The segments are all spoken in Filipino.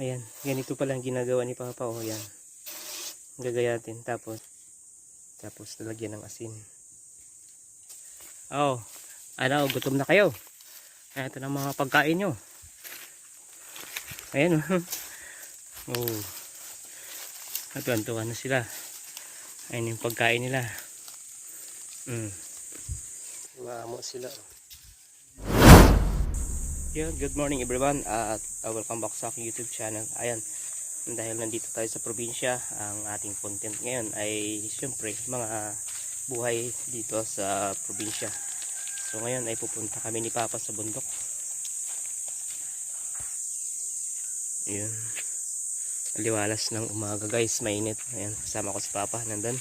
ayan. Ganito pala ang ginagawa ni Papa. O, yan. Gagayatin. Tapos, tapos lalagyan ng asin. Oh, ano, gutom na kayo. Ito na mga pagkain nyo. Ayan, oh. oh. Natuwan-tuwan na sila. Ayun yung pagkain nila. Mm. Maamo sila. Yeah, good morning everyone at uh, welcome back sa aking YouTube channel. Ayan, dahil nandito tayo sa probinsya, ang ating content ngayon ay siyempre mga buhay dito sa probinsya. So ngayon ay pupunta kami ni Papa sa bundok. Ayun. Liwalas ng umaga guys, mainit. Ayan, kasama ko si Papa, nandun.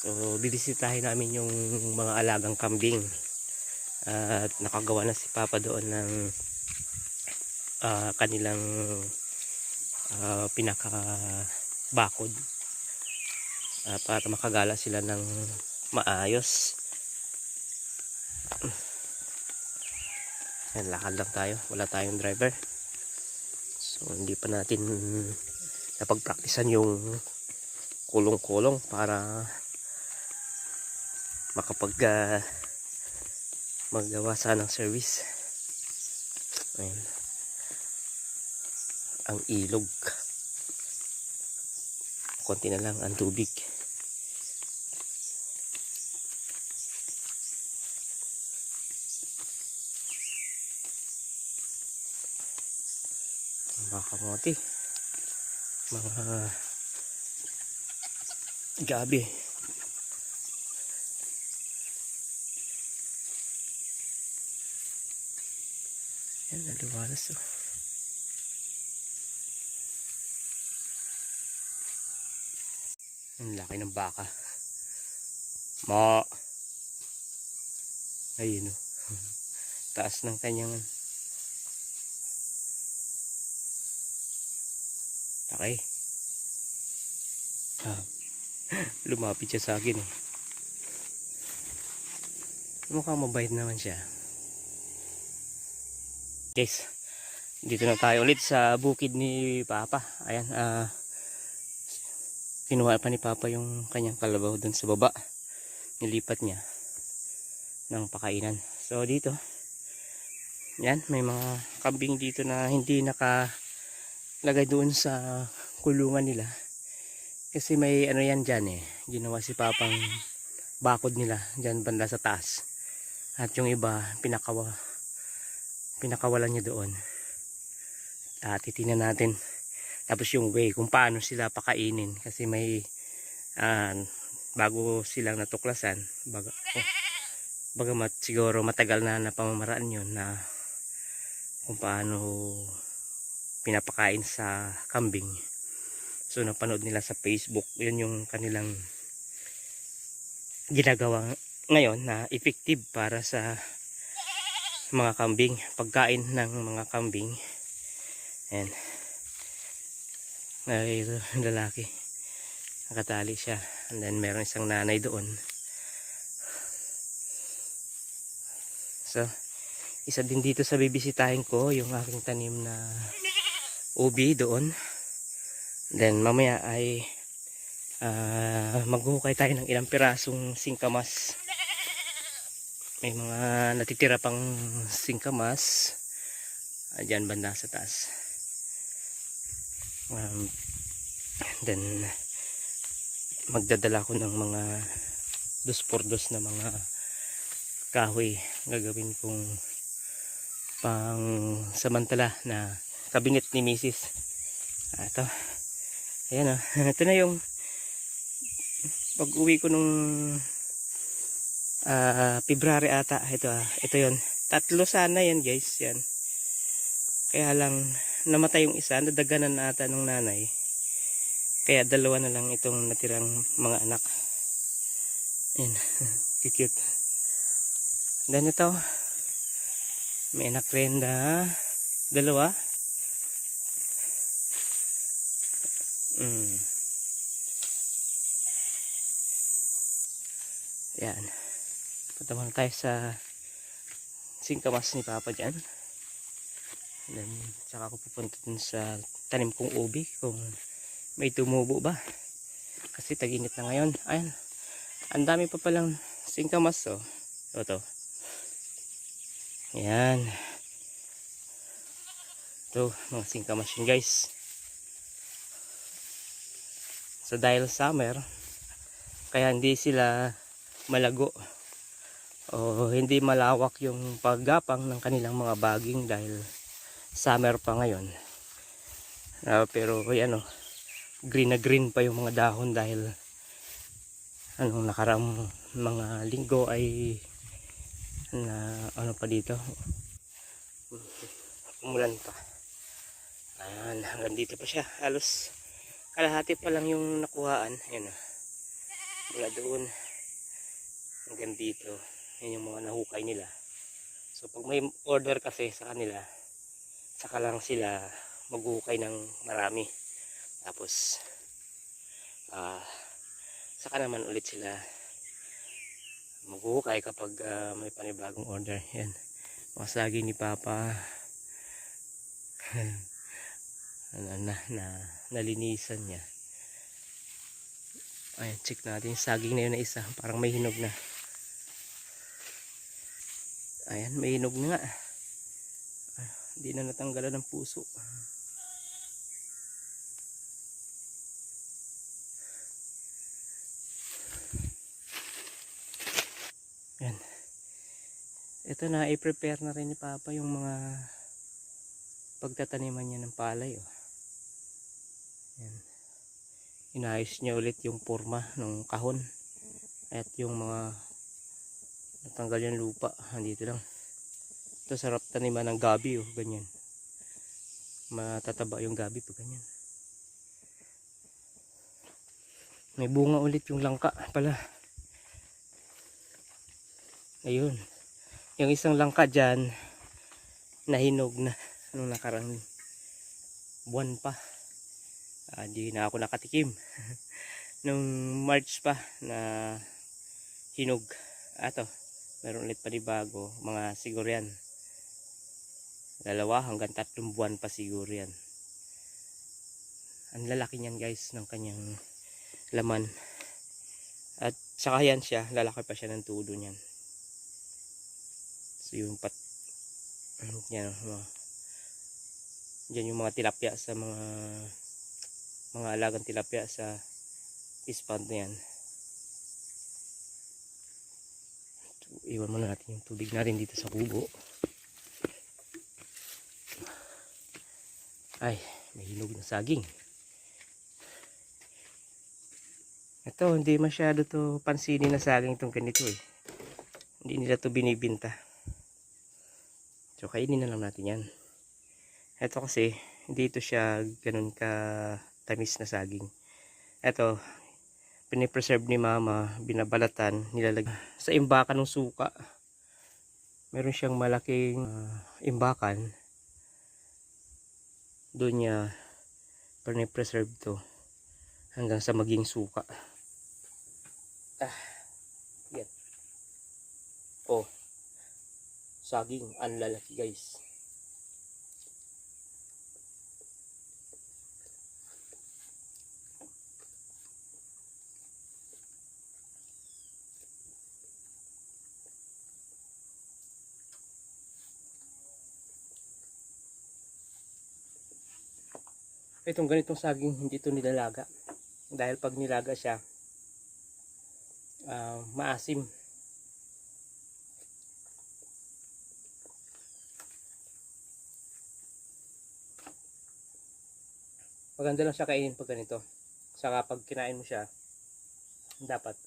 So, bibisitahin namin yung mga alagang kambing. At nakagawa na si Papa doon ng ah, kanilang ah, pinaka bakod Ah, para makagala sila ng maayos. Ayan, lakad lang tayo. Wala tayong driver. So, hindi pa natin napagpraktisan yung kulong-kulong para makapag ah, magawa sa ng service. Ayan. Ang ilog. Konti na lang ang tubig. Mga kamote. Mga gabi. Yan, naliwalas oh. Ang laki ng baka. Ma. Ayun oh. Taas ng kanyang Laki. Ah. Lumapit siya sa akin eh. Mukhang mabait naman siya. Guys, dito na tayo ulit sa bukid ni Papa. Ayan, ah kinuha pa ni Papa yung kanyang kalabaw dun sa baba. Nilipat niya ng pakainan. So dito, yan, may mga kambing dito na hindi nakalagay doon sa kulungan nila. Kasi may ano yan dyan eh. Ginawa si Papang bakod nila dyan banda sa taas. At yung iba, pinakawa, pinakawalan niya doon. At titingnan natin. Tapos yung way kung paano sila pakainin. Kasi may ah, bago silang natuklasan baga, oh, bagamat siguro matagal na na pamamaraan yun na kung paano pinapakain sa kambing. So napanood nila sa facebook yun yung kanilang ginagawa ngayon na effective para sa mga kambing pagkain ng mga kambing. And ay lalaki. Nakatali siya. And then meron isang nanay doon. So isa din dito sa bibisitahin ko yung aking tanim na ubi doon. Then mamaya ay uh, maghuhukay tayo ng ilang pirasong singkamas may mga natitira pang singkamas. Uh, dyan banda sa taas. Um, then magdadala ko ng mga dos por dos na mga kahoy. Gagawin kong pang samantala na kabinet ni Mrs. Ah, ito. Ayan o ito na yung pag uwi ko nung ah, February ata ito ah, ito yon tatlo sana yan guys yan kaya lang namatay yung isa, nadaganan na ata ng nanay. Kaya dalawa na lang itong natirang mga anak. Ayan, cute. Then ito, may anak rin dalawa. Mm. Yan. Punta muna tayo sa singkamas ni Papa dyan. Then, tsaka ako pupunta dun sa tanim kong ubi kung may tumubo ba. Kasi tag-init na ngayon. Ayan. Ang dami pa palang singkamas oh. Ito. Ayan. Ito, mga singkamas yun guys. So dahil summer, kaya hindi sila malago o hindi malawak yung paggapang ng kanilang mga baging dahil summer pa ngayon. Ah, pero ano, green na green pa yung mga dahon dahil anong nakaram mga linggo ay na ano pa dito? Umulan pa. Ayan hanggang dito pa siya. Halos kalahati pa lang yung nakuhaan. Ayan o mula doon hanggang dito yan yung mga nahukay nila. So pag may order kasi sa kanila saka lang sila maghuhukay ng marami. Tapos ah saka naman ulit sila maghuhukay kapag ah, may panibagong order. Yan. Masagi ni Papa ano na, na nalinisan niya. Ayan check natin. Saging na yun na isa. Parang may hinog na ayan may hinog na nga Ah, hindi na natanggalan ng puso Yan. Ito na, i-prepare na rin ni Papa yung mga pagtataniman niya ng palay. Oh. Yan. Inayos niya ulit yung forma ng kahon. At yung mga natanggal yung lupa. Andito lang. Ito sarap taniman ng gabi. Oh. Ganyan. Matataba yung gabi pag ganyan. May bunga ulit yung langka pala. Ayun. Yung isang langka dyan, nahinog na nung nakarang buwan pa. Ah, di na ako nakatikim. nung March pa na hinog. Ato, meron ulit panibago. Mga siguro yan. Dalawa hanggang tatlong buwan pa siguro yan. Ang lalaki niyan guys ng kanyang laman. At saka yan siya, lalaki pa siya ng tudo niyan. So yung pat yan mga Diyan yung mga tilapia sa mga mga alagang tilapia sa fish pond na yan. So, iwan muna natin yung tubig natin dito sa kubo. Ay, may hinog na saging. Ito, hindi masyado to pansinin na saging itong ganito eh. Hindi nila to binibinta. So, kainin na lang natin yan. Ito kasi, hindi ito siya ganun ka tamis na saging. Ito, pinipreserve ni mama, binabalatan, nilalag sa imbakan ng suka. Meron siyang malaking ah, imbakan. Doon niya pinipreserve to hanggang sa maging suka. Ah, yan. Oh, saging, ang lalaki guys. Itong ganitong saging hindi ito nilalaga. Dahil pag nilaga siya, ah, maasim. Maganda lang siya kainin pag ganito. Saka pag kinain mo siya, dapat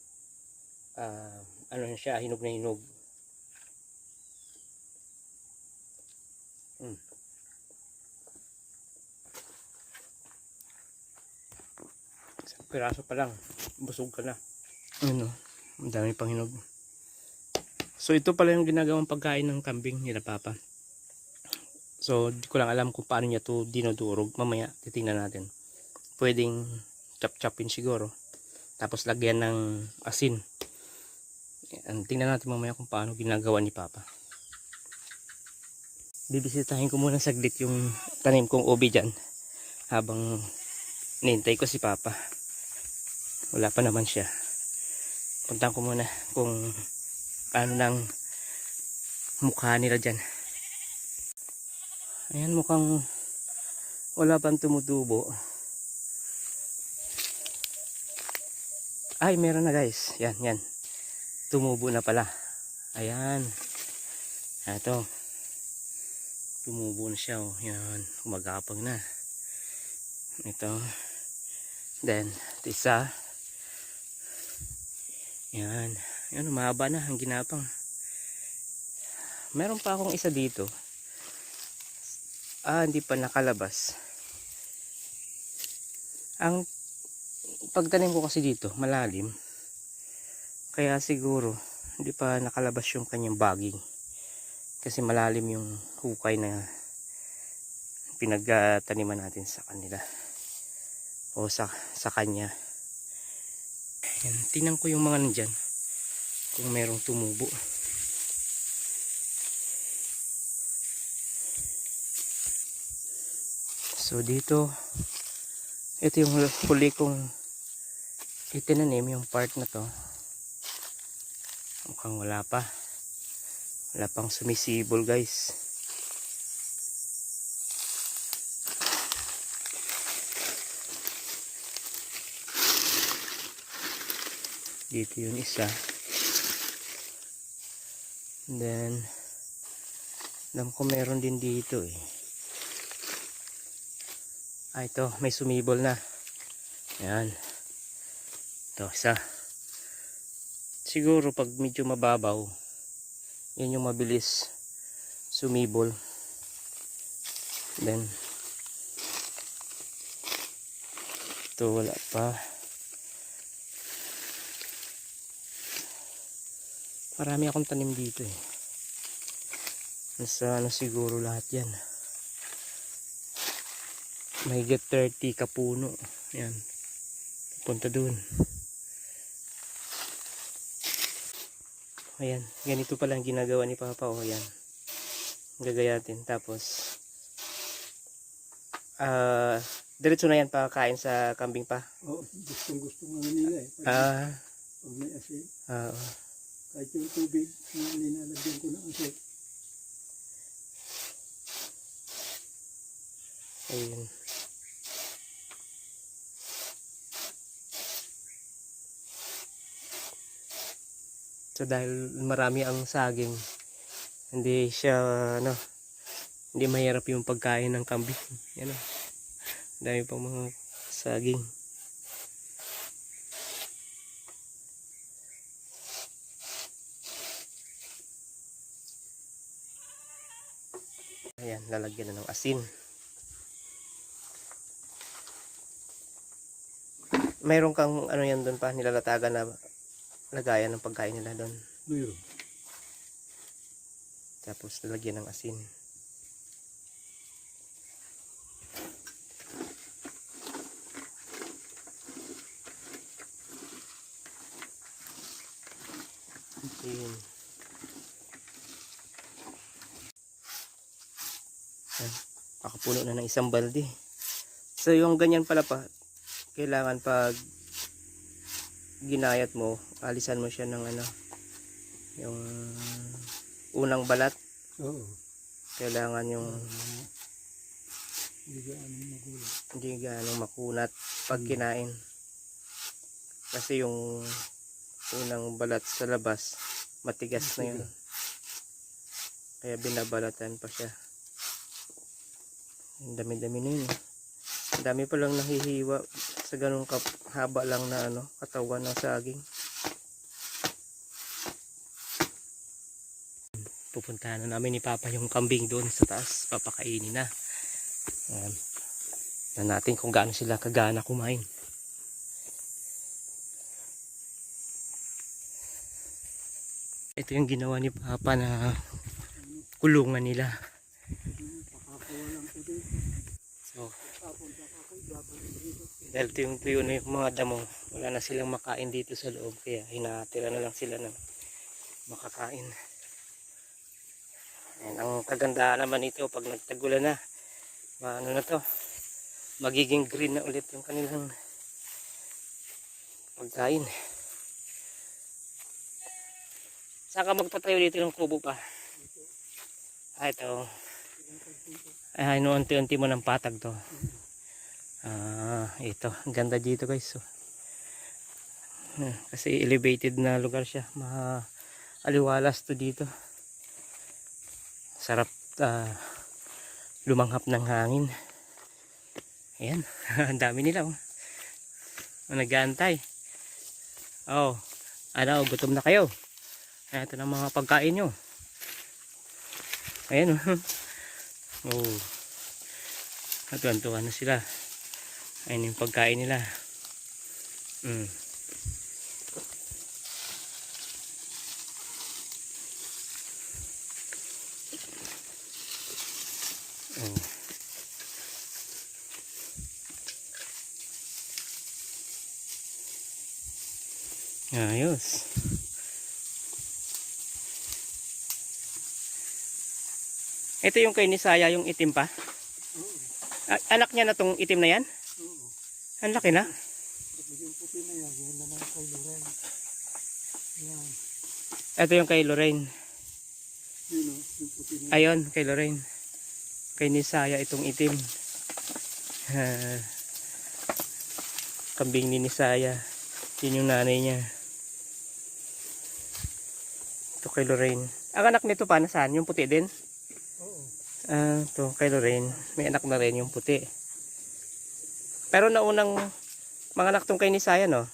ah, ano siya, hinog na hinog. Mm. Piraso pa lang, busog ka na. Ano, ang dami pang hinog. So ito pala yung ginagawang pagkain ng kambing nila Papa. So di ko lang alam kung paano niya to dinudurog. Mamaya titingnan natin. Pwedeng chop-chopin siguro. Tapos lagyan ng asin. Yan, tingnan natin mamaya kung paano ginagawa ni Papa. bibisitahin ko muna saglit yung tanim kong ubi dyan habang nintay ko si Papa. Wala pa naman siya. Puntahan ko muna kung ano nang mukha nila dyan. Ayan mukhang wala pang tumutubo. Ay, meron na guys. Yan, yan. Tumubo na pala. Ayan. Ito. Tumubo na siya. Oh. Yan. Kumagapang na. Ito. Then, isa. Yan. Yan, umaba na ang ginapang. Meron pa akong isa dito. Ah, hindi pa nakalabas. Ang pagtanim ko kasi dito, malalim. Kaya siguro, hindi pa nakalabas yung kanyang baging. Kasi malalim yung hukay na pinagtaniman natin sa kanila. O sa, sa kanya. Yan, tingnan ko yung mga nandyan. Kung merong tumubo. So dito, ito yung huli kong itinanim yung part na to. Mukhang wala pa. Wala pang sumisibol guys. Dito yung isa. And then, alam ko meron din dito eh. Ah, ito, may sumibol na. Ayan. Ito, isa. Siguro pag medyo mababaw, yan yung mabilis sumibol. Then, ito wala pa. Marami akong tanim dito eh. Nasa ano siguro lahat yan. May get 30 kapuno. Yan. Punta dun. Ayan. Ganito pala ang ginagawa ni Papa. O yan. Gagayatin. Tapos, ah, diretso na yan pakakain sa kambing pa. Oo, gustong gusto nga nila eh. Pag, Ah, pag may asin, ah, kahit yung tubig na nilalagyan ko ng asin. ayun. So dahil marami ang saging, hindi siya ano, hindi mahirap yung pagkain ng kambing. Yan o. Dami pang mga saging. Ayan, lalagyan na ng asin. Mayroon kang ano yan doon pa, nilalatagan na lagayan ng pagkain nila doon. Mayroon. Tapos lalagyan ng asin. Ayan. Ayan. Pakapuno na ng isang balde. So yung ganyan pala pa, kailangan pag ginayat mo, alisan mo siya ng ano, yung unang balat Oo. kailangan yung Hindi ano magulat. hindi gaano makunat pag kinain kasi yung unang balat sa labas matigas na yun kaya binabalatan pa siya ang dami-dami na yun ang dami pa lang nahihiwa sa ganung kap- haba lang na ano katawan ng saging pupuntahan na namin ni Papa yung kambing doon sa taas papakainin na Ayan. Tignan natin kung gaano sila kagana kumain. Ito yung ginawa ni Papa na kulungan nila. Pakakawalan ko din. So, Tapon sa ako, babalik dito. Dahil ito yung tuyo na yung mga damo, wala na silang makain dito sa loob. Kaya hinatira na lang sila ng makakain. Ayan, ang kagandahan naman ito pag nagtagulan na, ano na to, magiging green na ulit yung kanilang pagkain. Saan ka magpatayo dito ng kubo pa? Ah, ito. Ay, ano, unti-unti mo ng patag to. Ah, ito. Ganda dito guys. Oh. Ah, Kasi elevated na lugar siya. Maaliwalas to dito. Sarap ah, lumanghap ng hangin. Ayan. Ang dami nila. Oh. Oh, Nag-aantay. Oh. Ano, gutom na kayo. Ito na mga pagkain nyo. Ayan. Oh. oh. Natuwan-tuwa na sila. Ayan yung pagkain nila. Mm. Oh. Ayos. Ito yung kay Nisaya, yung itim pa. A- anak niya na tong itim na yan? Ang laki na. Yung puti na yan, yan na lang kay Loren. Yan. Ito yung kay Lorraine. Yun o, yung puti na. Ayon, kay Lorraine. Kay Nisaya itong itim. Kambing ni Nisaya. Yun yung nanay niya. Ito kay Lorraine. Ang anak nito pa, nasaan? Yung puti din? Oo. Ah, ito kay Lorraine. May anak na rin yung puti. Pero naunang mga anak tong kay Nisaya, no?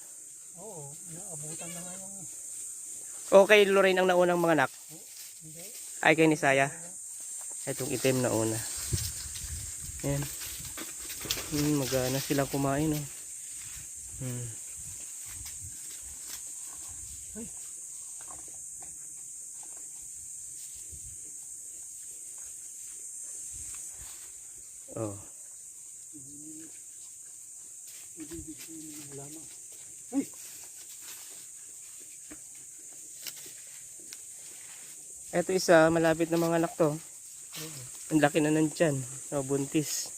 Oo, naabutan na nga yung O kay Lorraine ang naunang mga anak? hindi. Ay, kay Nisaya. Itong itim na una. Ayan. Hmm, magana silang kumain, oh. Hmm. Oh. Lamang. Ay! Ito isa, malapit na mga anak to. Ang laki na nandyan. Oh, buntis.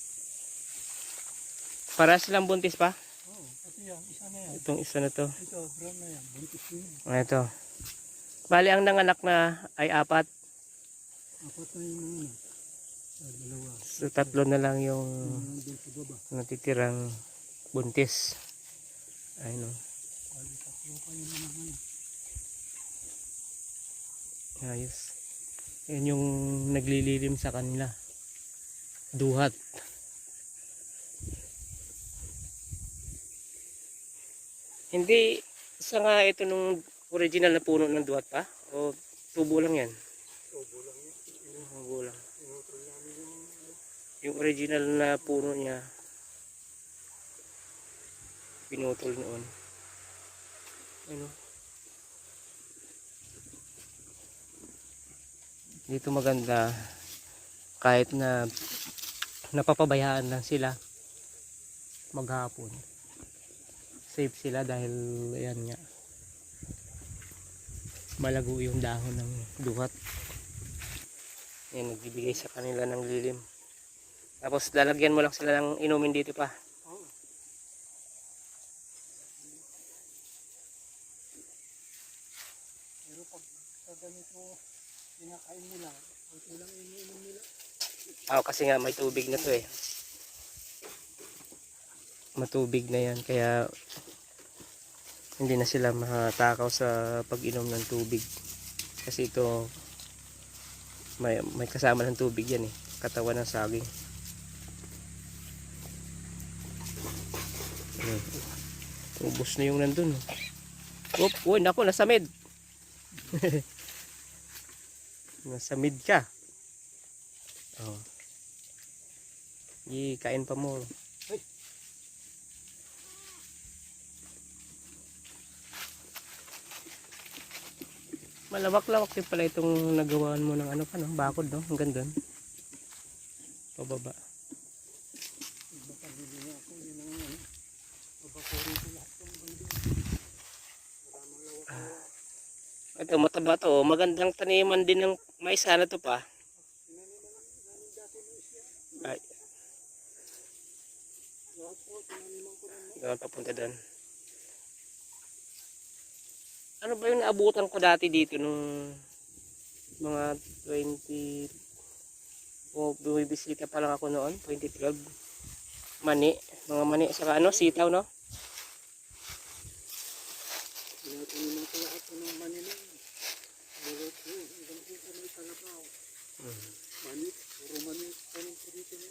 Para silang buntis pa? Oo, pati yan, isa na yan. Itong isa na to. Ito, brown na yan. Buntis yun. Ah, Ito. Bali, ang nanganak na ay apat. Apat na yung ano. Dalawa. So, tatlo na lang yung natitirang buntis. Ayun ano. Ayos. Yan yung naglililim sa kanila. Duhat. Hindi sa nga ito nung original na puno ng duhat pa? O tubo lang yan? Obo lang yan. Tubo lang. Yung original na puno niya. Pinutol noon. Ano? Dito maganda kahit na napapabayaan lang sila maghapon. Safe sila dahil ayan nga. Malago yung dahon ng duhat. Yan, nagbibigay sa kanila ng lilim. Tapos lalagyan mo lang sila ng inumin dito pa. Oo. Pero pag sa ganito, pinakain nila, konti lang iniinom nila. Ah, kasi nga may tubig na to eh. Matubig na yan kaya hindi na sila matakaw sa pag-inom ng tubig. Kasi ito may may kasama ng tubig yan eh. Katawan ng saging. Ayun. Ubos na yung nandun. Oop, uy, naku, nasamid. nasamid ka. Oh. Yi, kain pa mo. Ay. Malawak-lawak din pala itong nagawaan mo ng ano pa, no? Bakod, no? Pababa. Ang. Maraming lawak na Ito, mataba to. Magandang taniman din ng mais. Sana to pa. Ay, doon papunta doon. Ano ba yung naabutan ko dati dito nung mga 20 o bumibisita pa lang ako noon, 2012. Mani, mga mani saka ano, sitaw no? Tinataniman ko lahat ng manila. Sa may talapaw. Manit, puro po dito no.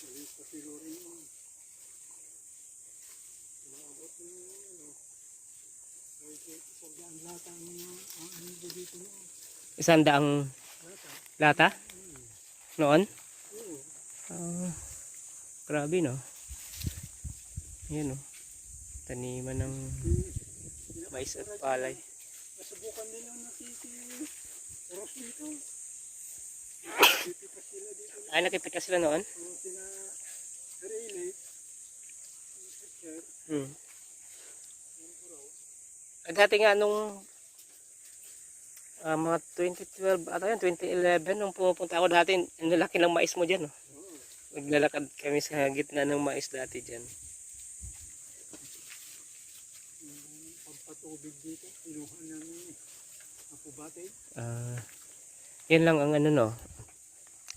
Malis pa silo rin yun. Maabot ng ano. Ay, isang daan lahat ang ang ano dito no. Isang daang lata noon? Oo. Ah, grabe no. Yan oh. Taniman ng mais at palay. Nasubukan nila nakiki oras dito. Pipitas sila. Ay, nakipitas sila noon? Kung sila Hmm. At dati nga nung ah, mga 2012, ano yun, 2011, nung pumupunta ako dati, ang lalaki ng mais mo dyan. Oh. oo. Naglalakad kami sa gitna ng mais dati dyan. pagpatubig dito, kinuha namin Ah, yan lang ang ano no.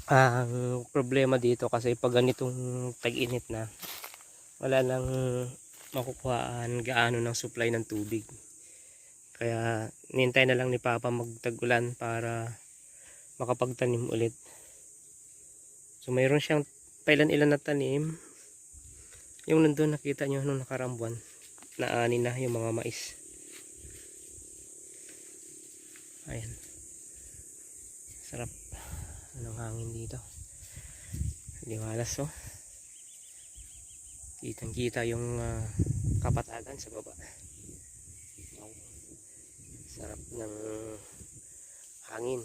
Ang problema dito kasi pag ganitong tag-init na, wala nang makukuhaan gaano ng supply ng tubig. Kaya nintay na lang ni Papa magtag-ulan para makapagtanim ulit. So mayroon siyang pailan-ilan na tanim. Yung nandun nakita nyo nung nakarang buwan na ani na yung mga mais. Ayan. Sarap. Anong hangin dito. Liwalas oh. Kitang kita yung ah, kapatagan sa baba. Sarap ng hangin.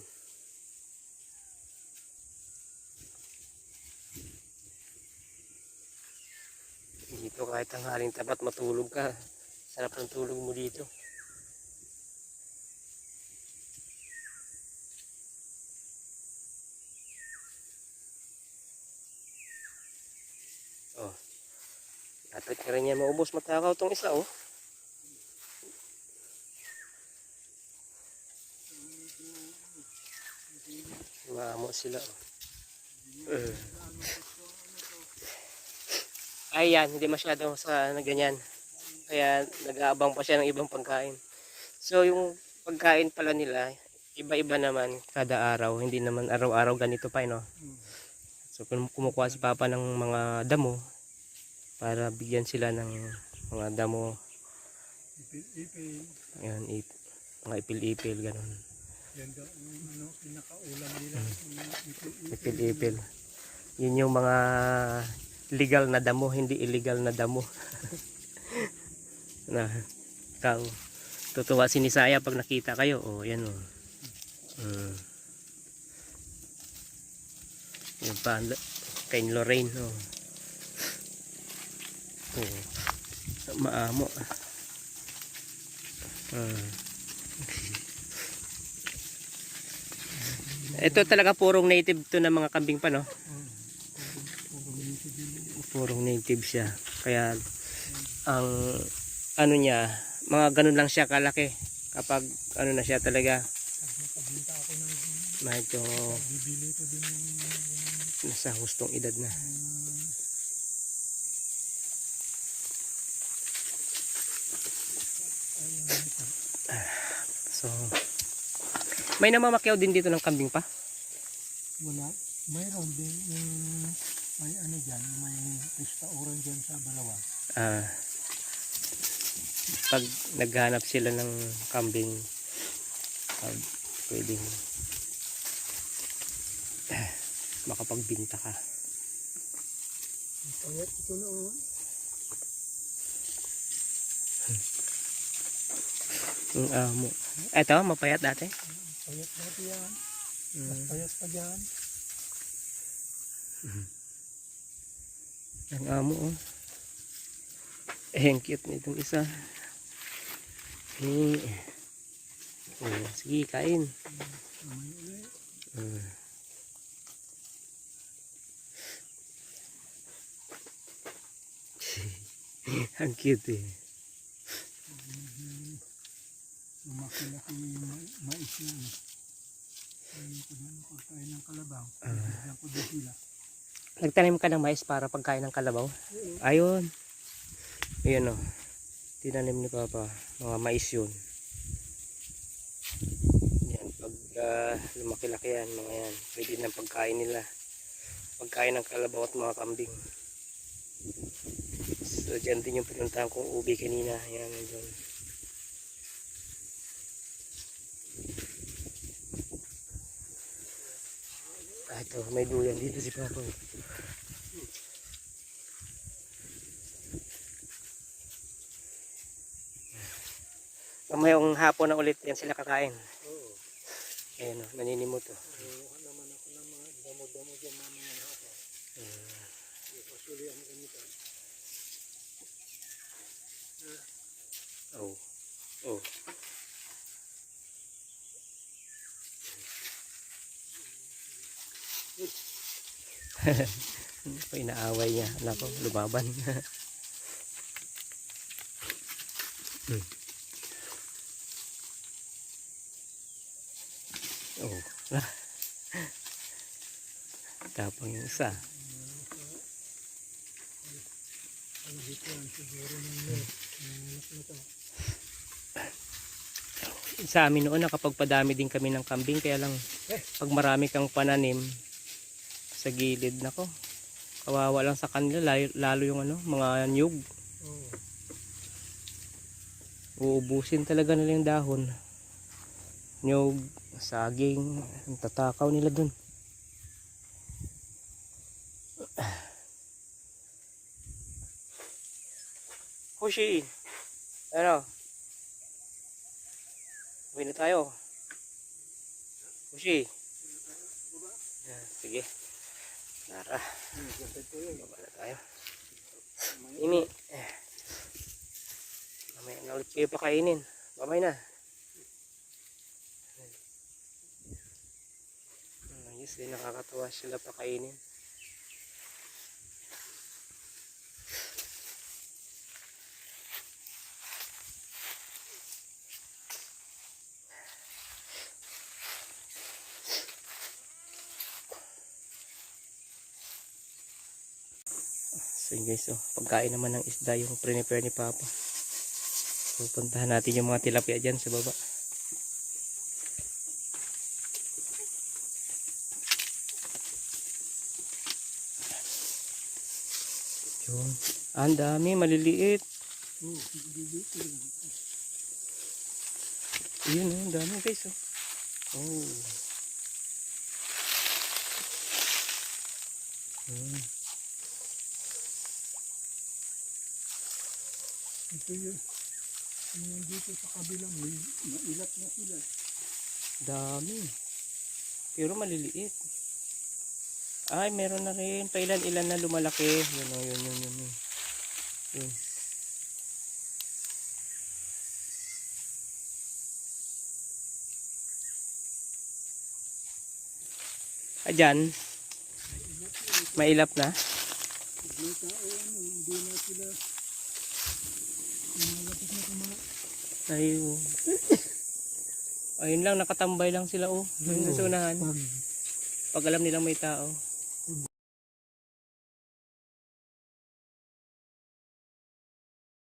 Dito kahit ang haling tapat matulog ka. Sarap ng tulog mo dito. Ka rin yan maubos. Matakaw tong isa oh. Maamo sila oh. Eh. Ayan, hindi masyado sa na ganyan. Kaya nag-aabang pa siya ng ibang pagkain. So yung pagkain pala nila, iba-iba naman kada araw. Hindi naman araw-araw ganito pa, eh, no? So kum- kumukuha si Papa ng mga damo para bigyan sila ng mga damo, Ipil-ipil, ayan, ip, mga ipil-ipil, ganun. yan daw ang ano, pinakaulam nila. yung Ipil-ipil. Yun yung mga legal na damo, hindi illegal na damo. na, ikaw, tutuwa si Nisaya pag nakita kayo. Oh, yan o. Mm. Yung pa, kay Lorraine. O. Oh. Maamo. Ah. Ito talaga purong native to ng mga kambing pa, no? Purong native siya. Kaya, ang ano niya, mga ganun lang siya kalaki. Kapag ano na siya talaga, medyo nasa hustong edad na. ayun, ito. So, may namamakyaw din dito ng kambing pa. Wala. Mayroon din yung may ano dyan, may restaurant dyan sa Balawan. Ah, pag naghanap sila ng kambing, pag pwedeng eh, makapagbinta ka. Kaya ito na oh. Yung amo. Eto, mapayat dati payat dati yan. Mm. Mas payat pa dyan. Ang amo oh. Eh, ang cute nitong isa. Eh. eh sige, kain. Mm. ang cute eh. Lumaki-laki yung ma- mais na ano. Ayun ko dyan, pagkain ng kalabaw. Ah. Diyan ko din sila. Nagtanim ka ng mais para pagkain ng kalabaw? Ayun. Ayun o. Tinanim ni Papa. Mga mais yun. Yan. Pag ah, lumaki-laki yan, mga yan. Pwede na pagkain nila. Pagkain ng kalabaw at mga kambing. So, dyan din yung pinuntahan kong ubi kanina. Yan, nandun. Ah, ito, may duyan dito si Papa. Mamayang hapon na ulit yan sila kakain. Oo. Ayan o, naninimot o. Kuha naman ako ng mga damo-damo dyan mamaya ng hapon. Yung pasuli ang ganito. Oh. Oh. Pa inaaway niya? Nako, lumaban. Hmm. oh. Tapang yung isa. Dito yan, siguro ng milk. Nanganak na to. sa amin noon nakapagpadami din kami ng kambing kaya lang pag marami kang pananim sa gilid nako kawawa lang sa kanila lalo, yung ano mga nyug Oo. uubusin talaga nila yung dahon nyug saging ang tatakaw nila dun Hoshi ano Uwi na tayo. Yan, sige. Yun. Baba na tayo. Ini. Eh. Mamaya na ulit kayo pakainin. Babay na. Ayos eh. Nakakatawa sila pakainin. So yun guys, oh, pagkain naman ng isda yung prepare ni Papa. Pupuntahan natin yung mga tilapia dyan sa baba. Yun. Ang dami, maliliit. Yun, oh, ang dami guys. Oh. oh. Hmm. Ito yun. Yung dito sa kabilang, may mailat na sila. Dami. Pero maliliit. Ay, meron na rin. Pailan-ilan na lumalaki. Yun, oh, yun, yun, yun, yun. Yun. Ah, dyan. Mailap na. May tao, ano, hindi na sila malapit na kumain. Ayun. Ayun lang, nakatambay lang sila oh. Ayun sa unahan. Pag alam nilang may tao.